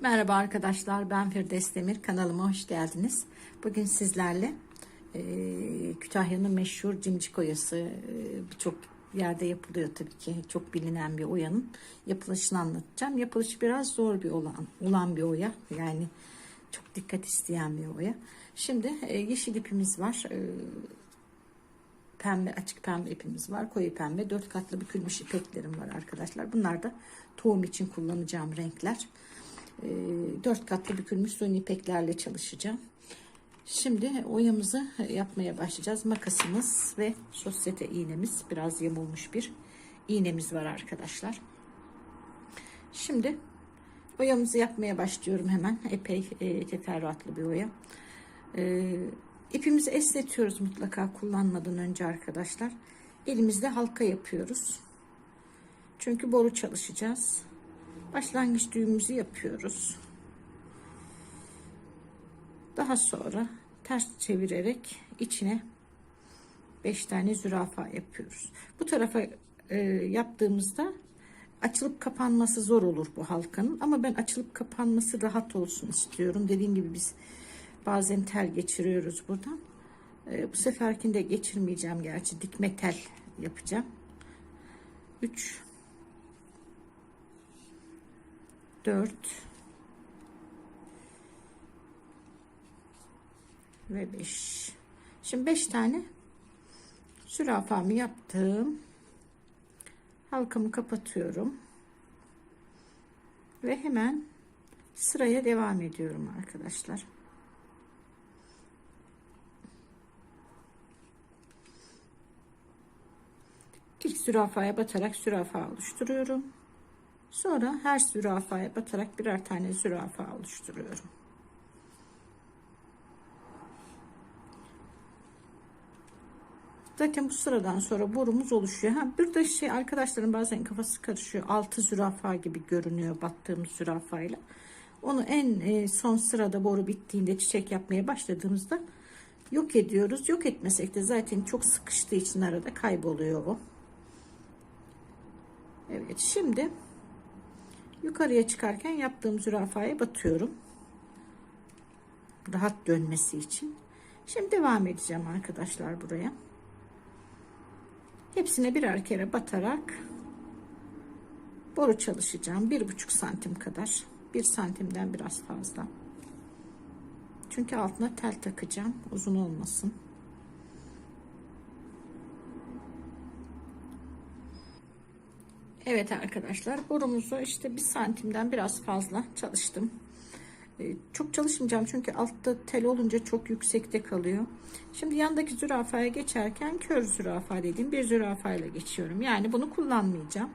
Merhaba arkadaşlar ben Firdevs Demir kanalıma hoş geldiniz. Bugün sizlerle e, Kütahya'nın meşhur Cimcik Oyası e, birçok yerde yapılıyor tabii ki çok bilinen bir oyanın yapılışını anlatacağım. Yapılışı biraz zor bir olan, olan bir oya yani çok dikkat isteyen bir oya. Şimdi e, yeşil ipimiz var. E, pembe açık pembe ipimiz var. Koyu pembe dört katlı bükülmüş ipeklerim var arkadaşlar. Bunlar da tohum için kullanacağım renkler. E, dört katlı bükülmüş suni ipeklerle çalışacağım. Şimdi oyamızı yapmaya başlayacağız. Makasımız ve sosyete iğnemiz biraz yamulmuş bir iğnemiz var arkadaşlar. Şimdi oyamızı yapmaya başlıyorum hemen. Epey e, teferruatlı bir oya. E, ipimizi esnetiyoruz mutlaka kullanmadan önce arkadaşlar. Elimizde halka yapıyoruz. Çünkü boru çalışacağız. Başlangıç düğümümüzü yapıyoruz. Daha sonra ters çevirerek içine 5 tane zürafa yapıyoruz. Bu tarafa e, yaptığımızda açılıp kapanması zor olur bu halkanın ama ben açılıp kapanması rahat olsun istiyorum. Dediğim gibi biz bazen tel geçiriyoruz buradan. E, bu seferkinde geçirmeyeceğim gerçi dikme tel yapacağım. 3 4 ve 5 şimdi 5 tane zürafamı yaptım. Halkamı kapatıyorum. Ve hemen sıraya devam ediyorum arkadaşlar. İlk zürafaya batarak zürafa oluşturuyorum sonra her zürafaya batarak birer tane zürafa oluşturuyorum Zaten bu sıradan sonra borumuz oluşuyor. Ha, bir de şey arkadaşların bazen kafası karışıyor. Altı zürafa gibi görünüyor battığımız zürafayla. Onu en e, son sırada boru bittiğinde çiçek yapmaya başladığımızda yok ediyoruz. Yok etmesek de zaten çok sıkıştığı için arada kayboluyor o. Evet şimdi yukarıya çıkarken yaptığım zürafaya batıyorum. Rahat dönmesi için. Şimdi devam edeceğim arkadaşlar buraya. Hepsine birer kere batarak boru çalışacağım. Bir buçuk santim kadar. Bir santimden biraz fazla. Çünkü altına tel takacağım. Uzun olmasın. Evet arkadaşlar borumuzu işte bir santimden biraz fazla çalıştım. Ee, çok çalışmayacağım çünkü altta tel olunca çok yüksekte kalıyor. Şimdi yandaki zürafaya geçerken kör zürafa dediğim bir zürafa ile geçiyorum. Yani bunu kullanmayacağım.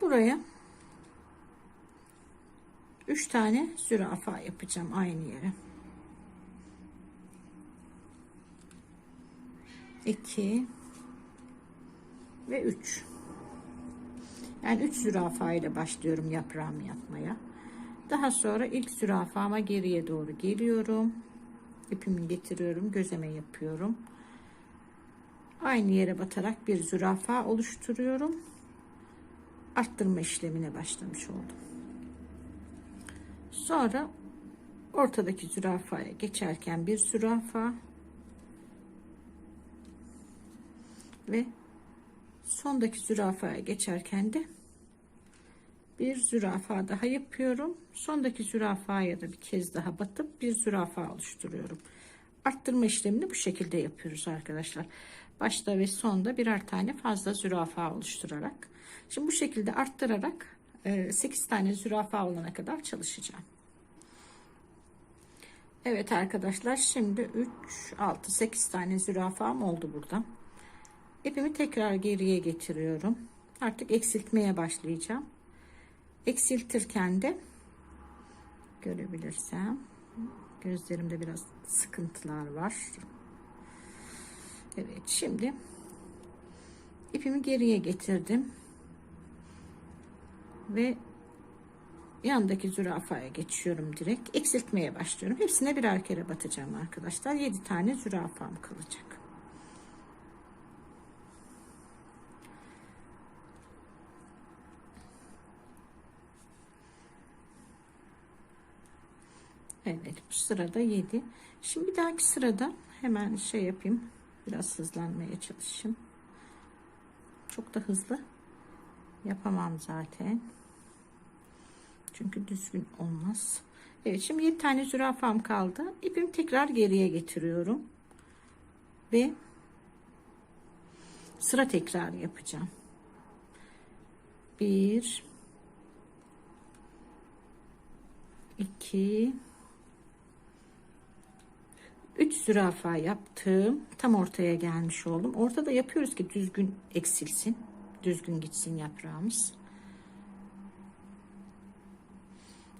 Buraya 3 tane zürafa yapacağım aynı yere. 2 ve 3 yani 3 zürafa ile başlıyorum yaprağımı yapmaya. Daha sonra ilk zürafama geriye doğru geliyorum. İpimi getiriyorum. Gözeme yapıyorum. Aynı yere batarak bir zürafa oluşturuyorum. Arttırma işlemine başlamış oldum. Sonra ortadaki zürafaya geçerken bir zürafa ve sondaki zürafaya geçerken de bir zürafa daha yapıyorum. Sondaki zürafaya da bir kez daha batıp bir zürafa oluşturuyorum. Arttırma işlemini bu şekilde yapıyoruz arkadaşlar. Başta ve sonda birer tane fazla zürafa oluşturarak. Şimdi bu şekilde arttırarak 8 e, tane zürafa olana kadar çalışacağım. Evet arkadaşlar şimdi 3, 6, 8 tane zürafam oldu burada. İpimi tekrar geriye getiriyorum. Artık eksiltmeye başlayacağım. Eksiltirken de görebilirsem gözlerimde biraz sıkıntılar var. Evet şimdi ipimi geriye getirdim. Ve yandaki zürafaya geçiyorum direkt. Eksiltmeye başlıyorum. Hepsine birer kere batacağım arkadaşlar. 7 tane zürafam kalacak. Evet bu sırada 7. Şimdi bir dahaki sırada hemen şey yapayım. Biraz hızlanmaya çalışayım. Çok da hızlı yapamam zaten. Çünkü düzgün olmaz. Evet şimdi 7 tane zürafam kaldı. İpimi tekrar geriye getiriyorum. Ve sıra tekrar yapacağım. 1 2 3 zürafa yaptım. Tam ortaya gelmiş oldum. Ortada yapıyoruz ki düzgün eksilsin. Düzgün gitsin yaprağımız.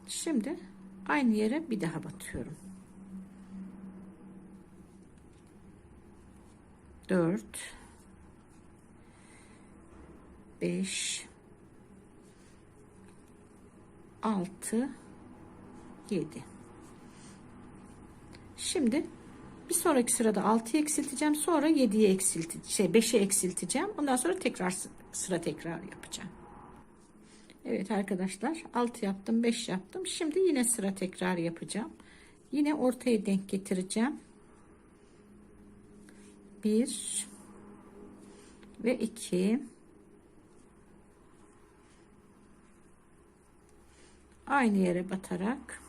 Şimdi aynı yere bir daha batıyorum. 4 5 6 7 Şimdi bir sonraki sırada 6'yı eksilteceğim. Sonra 7'yi eksilteceğim. Şey 5'e eksilteceğim. Ondan sonra tekrar sıra tekrar yapacağım. Evet arkadaşlar 6 yaptım 5 yaptım. Şimdi yine sıra tekrar yapacağım. Yine ortaya denk getireceğim. 1 ve 2 aynı yere batarak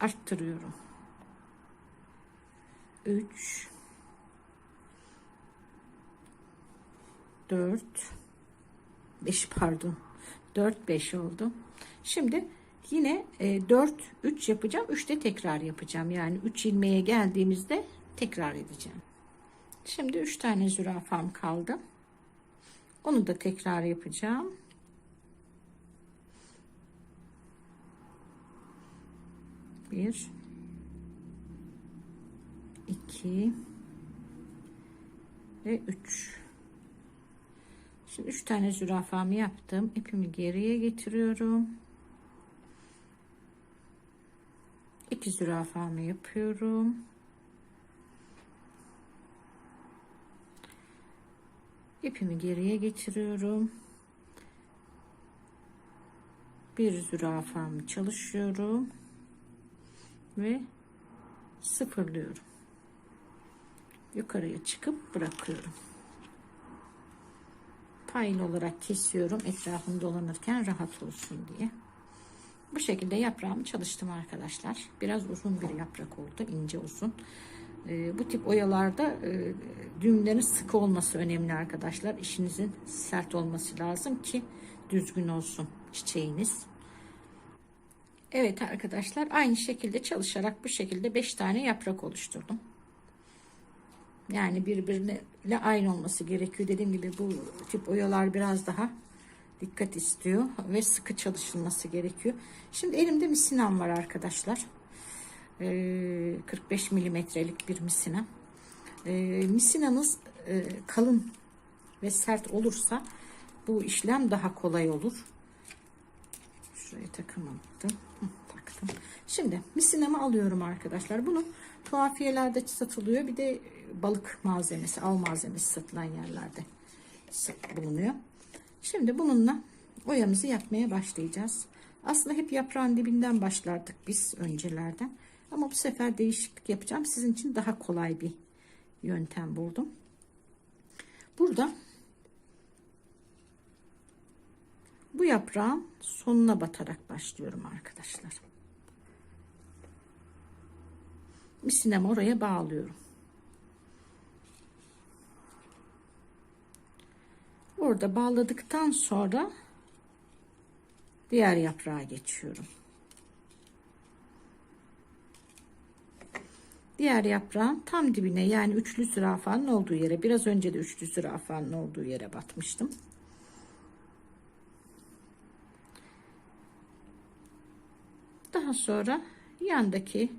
arttırıyorum. 3 4 5 pardon 4 5 oldu. Şimdi yine e, 4 3 yapacağım. 3 de tekrar yapacağım. Yani 3 ilmeğe geldiğimizde tekrar edeceğim. Şimdi 3 tane zürafam kaldı. Onu da tekrar yapacağım. Bir, iki ve üç. Şimdi üç tane zürafamı yaptım. İpimi geriye getiriyorum. İki zürafamı yapıyorum. İpimi geriye getiriyorum. Bir zürafamı çalışıyorum ve sıfırlıyorum. Yukarıya çıkıp bırakıyorum. Paylı olarak kesiyorum etrafını dolanırken rahat olsun diye. Bu şekilde yaprağımı çalıştım arkadaşlar. Biraz uzun bir yaprak oldu. ince uzun. E, bu tip oyalarda e, düğümlerin sıkı olması önemli arkadaşlar. İşinizin sert olması lazım ki düzgün olsun çiçeğiniz. Evet arkadaşlar aynı şekilde çalışarak bu şekilde 5 tane yaprak oluşturdum. Yani birbirine aynı olması gerekiyor. Dediğim gibi bu tip oyalar biraz daha dikkat istiyor ve sıkı çalışılması gerekiyor. Şimdi elimde misinam var arkadaşlar. 45 ee, milimetrelik bir misina. Ee, misinanız e, kalın ve sert olursa bu işlem daha kolay olur. Şuraya takamadım. Taktım. Şimdi misinamı alıyorum arkadaşlar. Bunu tuhafiyelerde satılıyor. Bir de balık malzemesi, av malzemesi satılan yerlerde bulunuyor. Şimdi bununla oyamızı yapmaya başlayacağız. Aslında hep yaprağın dibinden başlardık biz öncelerden. Ama bu sefer değişiklik yapacağım. Sizin için daha kolay bir yöntem buldum. Burada bu yaprağın sonuna batarak başlıyorum arkadaşlar. Misinemi oraya bağlıyorum. Orada bağladıktan sonra diğer yaprağa geçiyorum. Diğer yaprağın tam dibine yani üçlü zürafanın olduğu yere biraz önce de üçlü zürafanın olduğu yere batmıştım. Daha sonra yandaki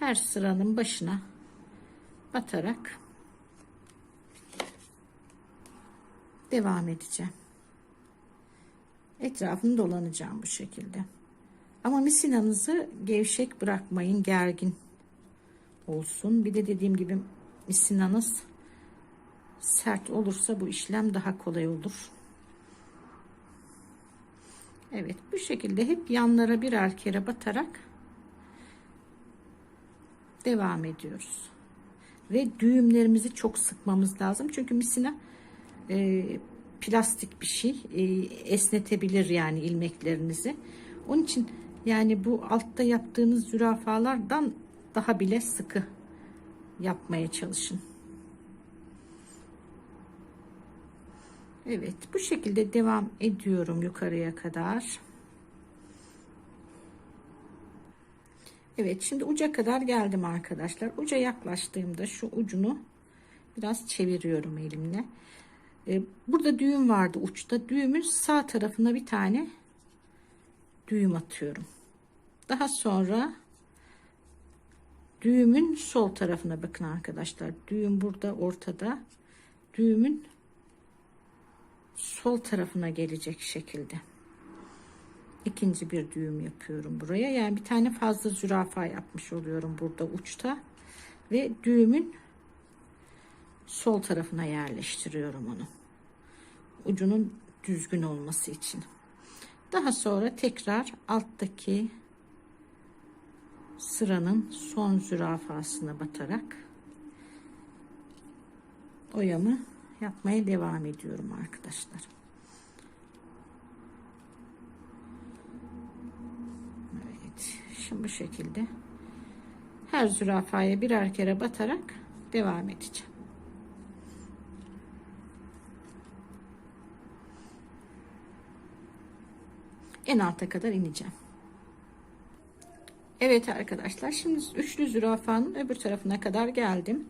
her sıranın başına batarak devam edeceğim. Etrafını dolanacağım bu şekilde. Ama misinanızı gevşek bırakmayın, gergin olsun. Bir de dediğim gibi misinanız sert olursa bu işlem daha kolay olur. Evet bu şekilde hep yanlara birer kere batarak devam ediyoruz. Ve düğümlerimizi çok sıkmamız lazım. Çünkü misina e, plastik bir şey. E, esnetebilir yani ilmeklerinizi. Onun için yani bu altta yaptığınız zürafalardan daha bile sıkı yapmaya çalışın. Evet bu şekilde devam ediyorum yukarıya kadar. Evet şimdi uca kadar geldim arkadaşlar. Uca yaklaştığımda şu ucunu biraz çeviriyorum elimle. Ee, burada düğüm vardı uçta. Düğümün sağ tarafına bir tane düğüm atıyorum. Daha sonra düğümün sol tarafına bakın arkadaşlar. Düğüm burada ortada. Düğümün sol tarafına gelecek şekilde ikinci bir düğüm yapıyorum buraya. Yani bir tane fazla zürafa yapmış oluyorum burada uçta. Ve düğümün sol tarafına yerleştiriyorum onu. Ucunun düzgün olması için. Daha sonra tekrar alttaki sıranın son zürafasına batarak oyamı yapmaya devam ediyorum arkadaşlar. Evet, şimdi bu şekilde her zürafaya birer kere batarak devam edeceğim. En alta kadar ineceğim. Evet arkadaşlar şimdi üçlü zürafanın öbür tarafına kadar geldim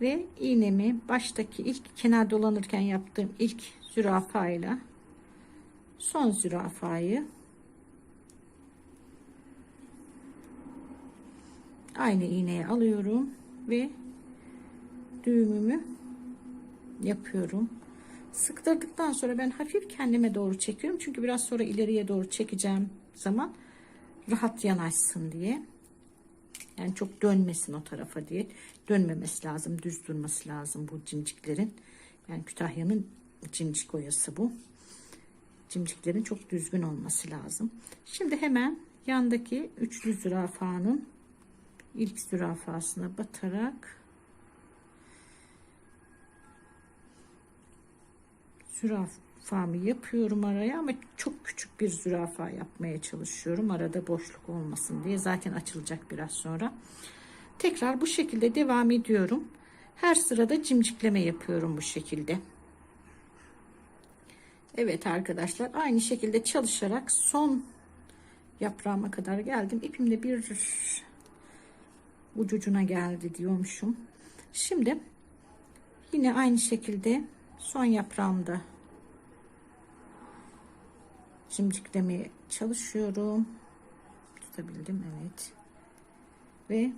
ve iğnemi baştaki ilk kenar dolanırken yaptığım ilk zürafayla son zürafayı aynı iğneye alıyorum ve düğümümü yapıyorum. Sıktırdıktan sonra ben hafif kendime doğru çekiyorum. Çünkü biraz sonra ileriye doğru çekeceğim zaman rahat yanaşsın diye. Yani çok dönmesin o tarafa diye. Dönmemesi lazım. Düz durması lazım bu cimciklerin. Yani Kütahya'nın cimcik oyası bu. Cimciklerin çok düzgün olması lazım. Şimdi hemen yandaki üçlü zürafanın ilk zürafasına batarak zürafamı yapıyorum araya ama çok küçük bir zürafa yapmaya çalışıyorum. Arada boşluk olmasın diye zaten açılacak biraz sonra. Tekrar bu şekilde devam ediyorum. Her sırada cimcikleme yapıyorum bu şekilde. Evet arkadaşlar aynı şekilde çalışarak son yaprağıma kadar geldim. İpimde bir ucucuna geldi diyormuşum. Şimdi yine aynı şekilde son yaprağımda cimciklemeye çalışıyorum. Tutabildim evet. Ve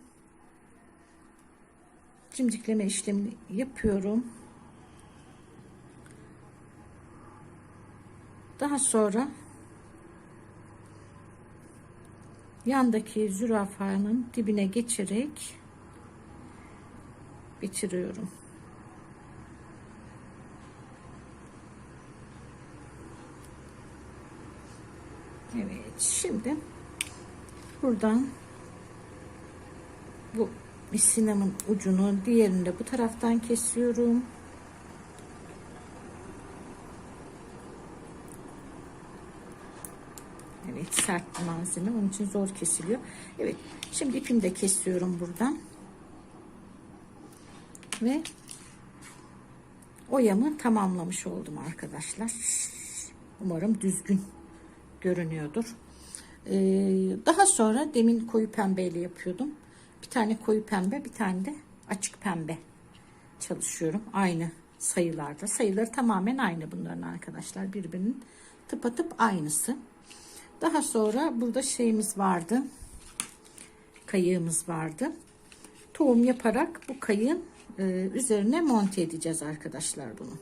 cimcikleme işlemini yapıyorum. Daha sonra yandaki zürafanın dibine geçerek bitiriyorum. Evet şimdi buradan bu sinemin ucunu diğerini de bu taraftan kesiyorum. Evet sert bir malzeme onun için zor kesiliyor. Evet şimdi ipimi de kesiyorum buradan. Ve oyamı tamamlamış oldum arkadaşlar. Umarım düzgün görünüyordur. Ee, daha sonra demin koyu pembeyle yapıyordum. Bir tane koyu pembe bir tane de açık pembe çalışıyorum. Aynı sayılarda. Sayıları tamamen aynı bunların arkadaşlar. Birbirinin tıpatıp aynısı. Daha sonra burada şeyimiz vardı. Kayığımız vardı. Tohum yaparak bu kayığın e, üzerine monte edeceğiz arkadaşlar bunu.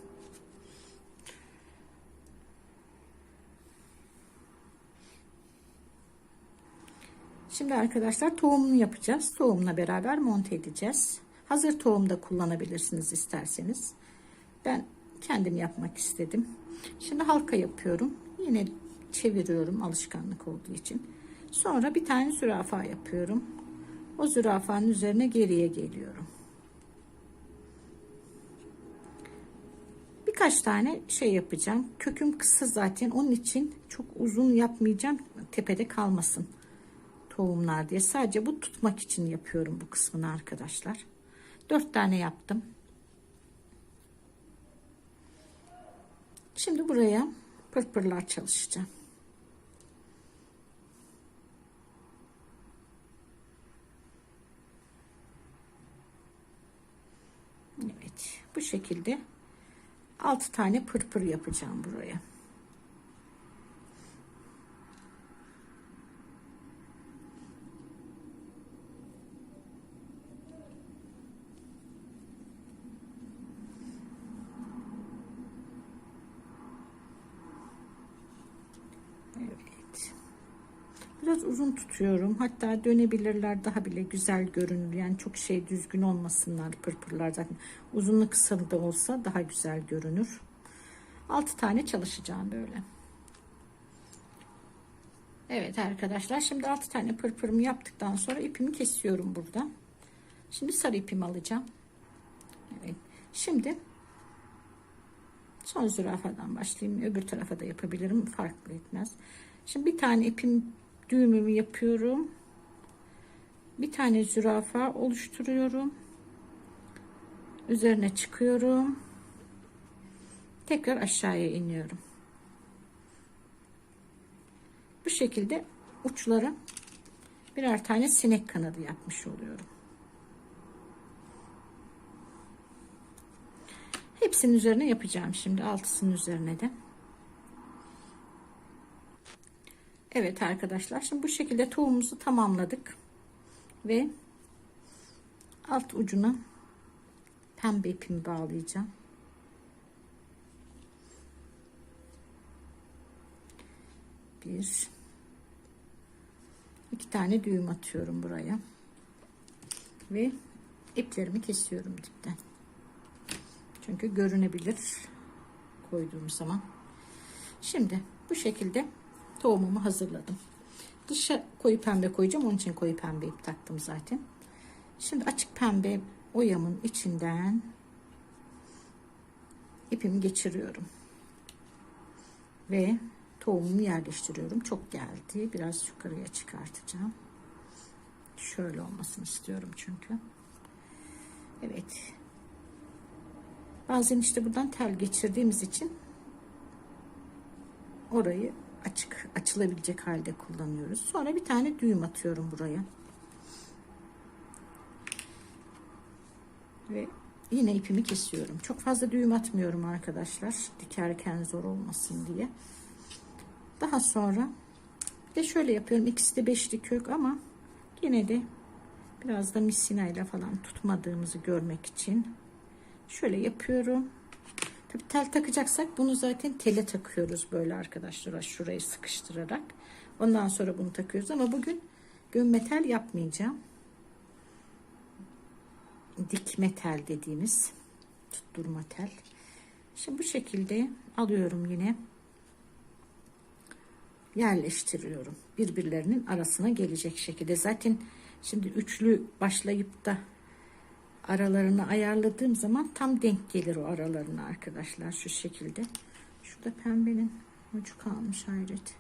Şimdi arkadaşlar tohumunu yapacağız. Tohumla beraber monte edeceğiz. Hazır tohum da kullanabilirsiniz isterseniz. Ben kendim yapmak istedim. Şimdi halka yapıyorum. Yine çeviriyorum alışkanlık olduğu için. Sonra bir tane zürafa yapıyorum. O zürafanın üzerine geriye geliyorum. Birkaç tane şey yapacağım. Köküm kısa zaten. Onun için çok uzun yapmayacağım. Tepede kalmasın tohumlar diye. Sadece bu tutmak için yapıyorum bu kısmını arkadaşlar. Dört tane yaptım. Şimdi buraya pırpırlar çalışacağım. Evet bu şekilde 6 tane pırpır yapacağım buraya. Evet. Biraz uzun tutuyorum. Hatta dönebilirler daha bile güzel görünür. Yani çok şey düzgün olmasınlar pırpırlar zaten. Uzunlu kısalı da olsa daha güzel görünür. 6 tane çalışacağım böyle. Evet arkadaşlar şimdi 6 tane pırpırımı yaptıktan sonra ipimi kesiyorum burada. Şimdi sarı ipimi alacağım. Evet. Şimdi son zürafadan başlayayım. Öbür tarafa da yapabilirim. Farklı etmez. Şimdi bir tane ipim düğümümü yapıyorum. Bir tane zürafa oluşturuyorum. Üzerine çıkıyorum. Tekrar aşağıya iniyorum. Bu şekilde uçlara birer tane sinek kanadı yapmış oluyorum. Hepsinin üzerine yapacağım şimdi altısının üzerine de. Evet arkadaşlar şimdi bu şekilde tohumumuzu tamamladık ve alt ucuna pembe ipimi bağlayacağım. Bir iki tane düğüm atıyorum buraya ve iplerimi kesiyorum dipten. Çünkü görünebilir koyduğum zaman. Şimdi bu şekilde tohumumu hazırladım. Dışa koyu pembe koyacağım. Onun için koyu pembe ip taktım zaten. Şimdi açık pembe oyamın içinden ipimi geçiriyorum. Ve tohumumu yerleştiriyorum. Çok geldi. Biraz yukarıya çıkartacağım. Şöyle olmasını istiyorum çünkü. Evet. Bazen işte buradan tel geçirdiğimiz için orayı açık açılabilecek halde kullanıyoruz. Sonra bir tane düğüm atıyorum buraya. Ve yine ipimi kesiyorum. Çok fazla düğüm atmıyorum arkadaşlar. Dikerken zor olmasın diye. Daha sonra de şöyle yapıyorum. İkisi de beşli kök ama yine de biraz da misina ile falan tutmadığımızı görmek için şöyle yapıyorum. Tabii tel takacaksak bunu zaten tele takıyoruz böyle arkadaşlar. Şurayı sıkıştırarak. Ondan sonra bunu takıyoruz ama bugün gömme tel yapmayacağım. Dikme tel dediğimiz tutturma tel. Şimdi bu şekilde alıyorum yine yerleştiriyorum. Birbirlerinin arasına gelecek şekilde. Zaten şimdi üçlü başlayıp da aralarını ayarladığım zaman tam denk gelir o aralarına arkadaşlar şu şekilde. Şurada pembenin ucu kalmış hayret.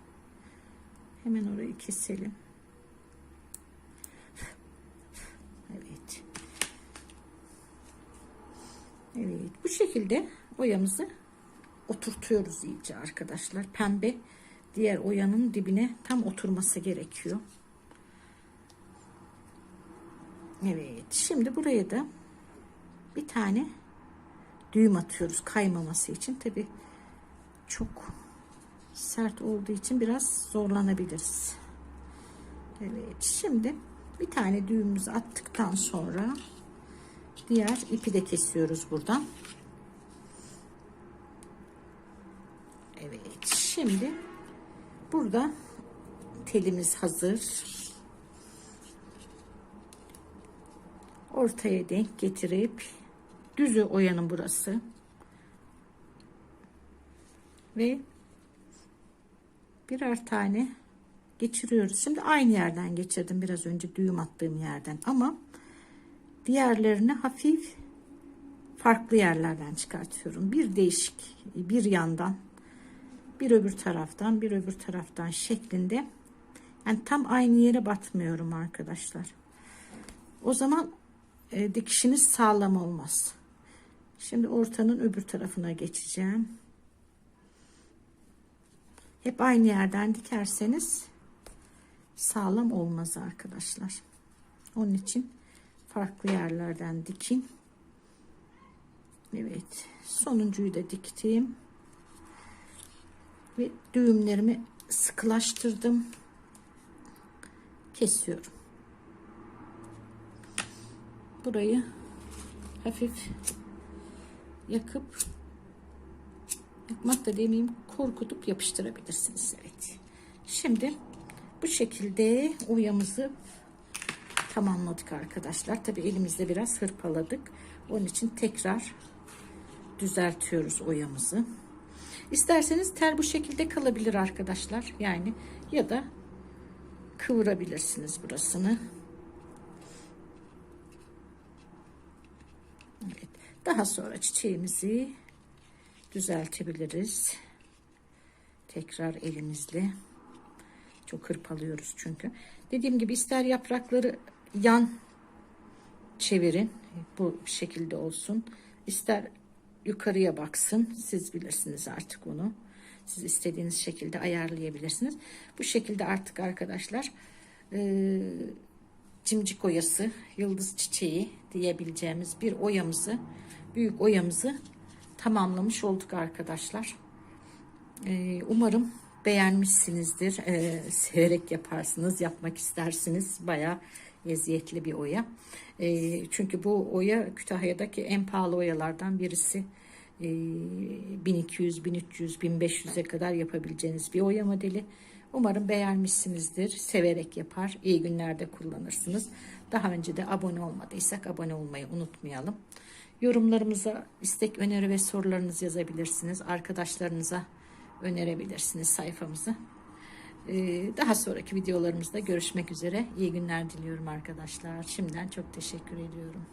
Hemen orayı keselim. Evet. Evet bu şekilde oyamızı oturtuyoruz iyice arkadaşlar. Pembe diğer oyanın dibine tam oturması gerekiyor. Evet. Şimdi buraya da bir tane düğüm atıyoruz kaymaması için. Tabi çok sert olduğu için biraz zorlanabiliriz. Evet. Şimdi bir tane düğümümüzü attıktan sonra diğer ipi de kesiyoruz buradan. Evet. Şimdi burada telimiz hazır. Ortaya denk getirip düzü oyanın burası. Ve birer tane geçiriyoruz. Şimdi aynı yerden geçirdim biraz önce düğüm attığım yerden ama diğerlerini hafif farklı yerlerden çıkartıyorum. Bir değişik bir yandan bir öbür taraftan bir öbür taraftan şeklinde yani tam aynı yere batmıyorum arkadaşlar. O zaman e, dikişiniz sağlam olmaz. Şimdi ortanın öbür tarafına geçeceğim. Hep aynı yerden dikerseniz sağlam olmaz arkadaşlar. Onun için farklı yerlerden dikin. Evet. Sonuncuyu da diktim. Ve düğümlerimi sıkılaştırdım. Kesiyorum. Burayı hafif yakıp yakmak da demeyeyim korkutup yapıştırabilirsiniz. Evet. Şimdi bu şekilde oyamızı tamamladık arkadaşlar. Tabi elimizde biraz hırpaladık. Onun için tekrar düzeltiyoruz oyamızı. İsterseniz tel bu şekilde kalabilir arkadaşlar. Yani ya da kıvırabilirsiniz burasını. Evet. Daha sonra çiçeğimizi düzeltebiliriz. Tekrar elimizle. Çok hırpalıyoruz çünkü. Dediğim gibi ister yaprakları yan çevirin. Bu şekilde olsun. İster yukarıya baksın. Siz bilirsiniz artık onu. Siz istediğiniz şekilde ayarlayabilirsiniz. Bu şekilde artık arkadaşlar e, cimcik oyası, yıldız çiçeği diyebileceğimiz bir oyamızı, büyük oyamızı tamamlamış olduk arkadaşlar. E, umarım beğenmişsinizdir. E, severek yaparsınız, yapmak istersiniz. Bayağı eziyetli bir oya. E, çünkü bu oya Kütahya'daki en pahalı oyalardan birisi. E, 1200, 1300, 1500'e kadar yapabileceğiniz bir oya modeli. Umarım beğenmişsinizdir. Severek yapar. iyi günlerde kullanırsınız. Daha önce de abone olmadıysak abone olmayı unutmayalım. Yorumlarımıza istek, öneri ve sorularınızı yazabilirsiniz. Arkadaşlarınıza önerebilirsiniz sayfamızı. Ee, daha sonraki videolarımızda görüşmek üzere. İyi günler diliyorum arkadaşlar. Şimdiden çok teşekkür ediyorum.